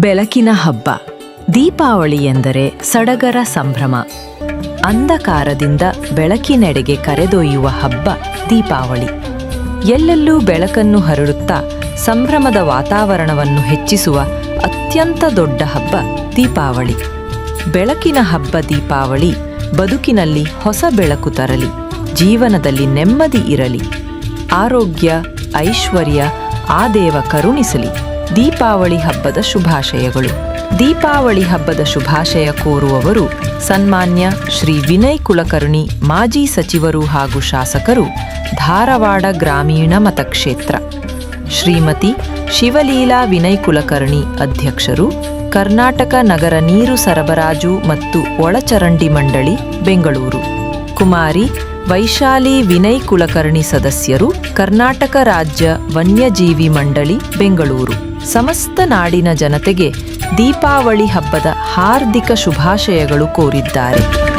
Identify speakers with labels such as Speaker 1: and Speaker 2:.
Speaker 1: ಬೆಳಕಿನ ಹಬ್ಬ. ದೀಪಾವಳಿ ಎಂದರೆ ಸಡಗರ ಸಂಭ್ರಮ. ಅಂಧಕಾರದಿಂದ ಬೆಳಕಿನೆಡೆಗೆ ಕರೆದೊಯ್ಯುವ ಹಬ್ಬ ದೀಪಾವಳಿ. ಎಲ್ಲೆಲ್ಲೂ ಬೆಳಕನ್ನು ಹರಡುತ್ತಾ ಸಂಭ್ರಮದ ವಾತಾವರಣವನ್ನು ಹೆಚ್ಚಿಸುವ ಅತ್ಯಂತ ದೊಡ್ಡ ಹಬ್ಬ ದೀಪಾವಳಿ. ಬೆಳಕಿನ ಹಬ್ಬ ದೀಪಾವಳಿ ಬದುಕಿನಲ್ಲಿ ಹೊಸ ಬೆಳಕು ತರಲಿ, ಜೀವನದಲ್ಲಿ ನೆಮ್ಮದಿ ಇರಲಿ, ಆರೋಗ್ಯ, ಐಶ್ವರ್ಯ, ಆ ದೇವ ಕರುಣಿಸಲಿ. ದೀಪಾವಳಿ ಹಬ್ಬದ ಶುಭಾಶಯಗಳು. ದೀಪಾವಳಿ ಹಬ್ಬದ ಶುಭಾಶಯ ಕೋರುವವರು ಸನ್ಮಾನ್ಯ ಶ್ರೀ ವಿನಯ್ ಕುಲಕರ್ಣಿ, ಮಾಜಿ ಸಚಿವರು ಹಾಗೂ ಶಾಸಕರು ಧಾರವಾಡ ಗ್ರಾಮೀಣ ಮತಕ್ಷೇತ್ರ. ಶ್ರೀಮತಿ ಶಿವಲೀಲಾ ವಿನಯ್ ಕುಲಕರ್ಣಿ ಅಧ್ಯಕ್ಷರು ಕರ್ನಾಟಕ ನಗರ ನೀರು ಸರಬರಾಜು ಮತ್ತು ಒಳಚರಂಡಿ ಮಂಡಳಿ, ಬೆಂಗಳೂರು. ಕುಮಾರಿ ವೈಶಾಲಿ ವಿನಯ್ ಕುಲಕರ್ಣಿ ಸದಸ್ಯರು ಕರ್ನಾಟಕ ರಾಜ್ಯ ವನ್ಯಜೀವಿ ಮಂಡಳಿ, ಬೆಂಗಳೂರು. ಸಮಸ್ತ ನಾಡಿನ ಜನತೆಗೆ ದೀಪಾವಳಿ ಹಬ್ಬದ ಹಾರ್ದಿಕ ಶುಭಾಶಯಗಳು ಕೋರಿದ್ದಾರೆ.